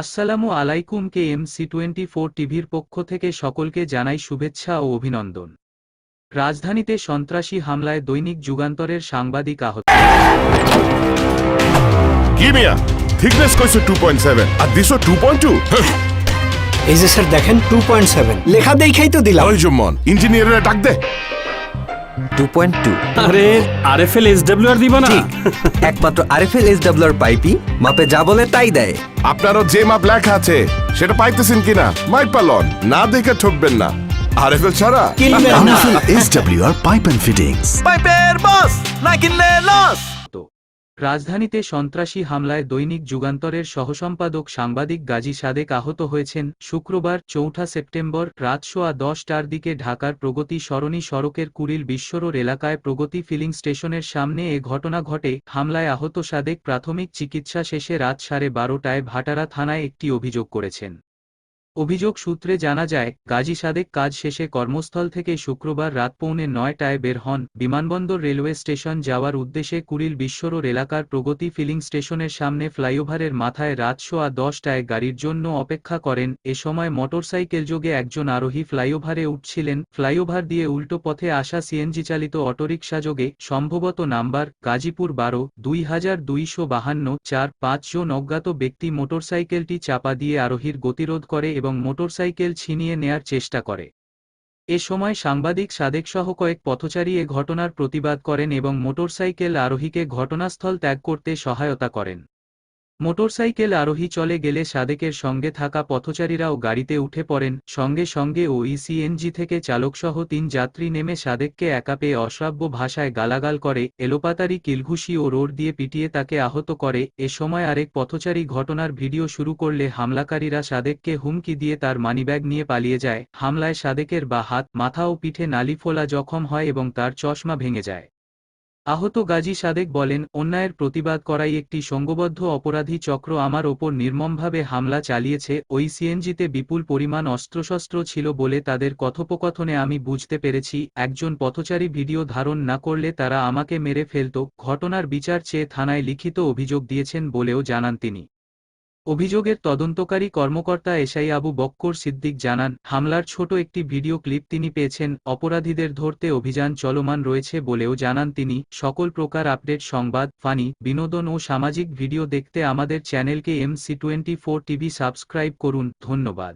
আসসালামু আলাইকুম K M C twenty four টিভির পক্ষ থেকে সকলকে জানাই শুভেচ্ছা ও অভিনন্দন। রাজধানীতে সন্ত্রাসী হামলায় দৈনিক যুগান্তরের সাংবাদিক আহত। থিকনেস কইছে আর দিছো এই যে স্যার দেখেন টু পয়েন্ট সেভেন লেখা দেখেই তো দিলাম। ওই জম্মন ইঞ্জিনিয়ারের ডাক দে। টু পয়েন্ট টু আরে আরএফএল এসডব্লিউ আর দিব না? ঠিক একমাত্র আরএফএল এস ডাব্লিউর পাইপি মাপে যা বলে তাই দেয়। আপনারও যে মাপ লেখা আছে সেটা পাইতেছেন কিনা? মাইক পালন না দেখে ঠকবেন না। আর এফ ছাড়া? কিনবেন না। পাইপের বস কিনলে লস। রাজধানীতে সন্ত্রাসী হামলায় দৈনিক যুগান্তরের সহসম্পাদক সাংবাদিক গাজী সাদেক আহত হয়েছেন শুক্রবার, চৌঠা সেপ্টেম্বর রাত সোয়া দশটার দিকে ঢাকার প্রগতি সরণি সড়কের কুড়িল বিশ্বরোড এলাকায় প্রগতি ফিলিং স্টেশনের সামনে এ ঘটনা ঘটে। হামলায় আহত সাদেক প্রাথমিক চিকিৎসা শেষে রাত সাড়ে বারোটায় ভাটারা থানায় একটি অভিযোগ করেছেন। অভিযোগ সূত্রে জানা যায়, গাজী সাদেক কাজ শেষে কর্মস্থল থেকে শুক্রবার রাত পৌনে নয়টায় বের হন বিমানবন্দর রেলওয়ে স্টেশন যাওয়ার উদ্দেশ্যে কুড়িল বিশ্বরোড এলাকার প্রগতি ফিলিং স্টেশনের সামনে ফ্লাইওভারের মাথায় রাত সোয়া দশটায় গাড়ির জন্য অপেক্ষা করেন। এ সময় মোটরসাইকেল যোগে একজন আরোহী ফ্লাইওভারে উঠছিলেন। ফ্লাইওভার দিয়ে উল্টো পথে আসা সিএনজি চালিত অটোরিকশা যোগে সম্ভবত নাম্বার গাজীপুর বারো, দুই হাজার দুইশো বাহান্ন, চার, পাঁচজন অজ্ঞাত ব্যক্তি মোটরসাইকেলটি চাপা দিয়ে আরোহীর গতিরোধ করে এবং মোটরসাইকেল ছিনিয়ে নেয়ার চেষ্টা করে। এ সময় সাংবাদিক সাদেকসহ কয়েক পথচারী এ ঘটনার প্রতিবাদ করেন এবং মোটরসাইকেল আরোহীকে ঘটনাস্থল ত্যাগ করতে সহায়তা করেন। মোটরসাইকেল আরোহী চলে গেলে সাদেকের সঙ্গে থাকা পথচারীরাও গাড়িতে উঠে পড়েন। সঙ্গে সঙ্গে ওই সিএনজি থেকে চালকসহ তিন যাত্রী নেমে সাদেককে একা পেয়ে অশ্রাব্য ভাষায় গালাগাল করে, এলোপাতারি কিলঘুষি ও রোড দিয়ে পিটিয়ে তাকে আহত করে। এ সময় আরেক পথচারী ঘটনার ভিডিও শুরু করলে হামলাকারীরা সাদেককে হুমকি দিয়ে তার মানিব্যাগ নিয়ে পালিয়ে যায়। হামলায় সাদেকের বা হাত, মাথা ও পিঠে নালি ফোলা জখম হয় এবং তার চশমা ভেঙে যায়। আহত গাজী সাদেক বলেন, অন্যায়ের প্রতিবাদ করাই একটি সঙ্গবদ্ধ অপরাধী চক্র আমার ওপর নির্মমভাবে হামলা চালিয়েছে, ওই সিএনজিতে বিপুল পরিমাণ অস্ত্রশস্ত্র ছিল বলে তাদের কথোপকথনে আমি বুঝতে পেরেছি, একজন পথচারী ভিডিও ধারণ না করলে তারা আমাকে মেরে ফেলত, ঘটনার বিচার চেয়ে থানায় লিখিত অভিযোগ দিয়েছেন বলেও জানান তিনি। অভিযোগের তদন্তকারী কর্মকর্তা এসআই আবু বক্কর সিদ্দিক জানান, হামলার ছোট একটি ভিডিও ক্লিপ তিনি পেয়েছেন, অপরাধীদের ধরতে অভিযান চলমান রয়েছে বলেও জানান তিনি, সকল প্রকার আপডেট, সংবাদ, ফানি, বিনোদন ও সামাজিক ভিডিও দেখতে আমাদের চ্যানেলকে এমসি টোয়েন্টি টিভি সাবস্ক্রাইব করুন, ধন্যবাদ।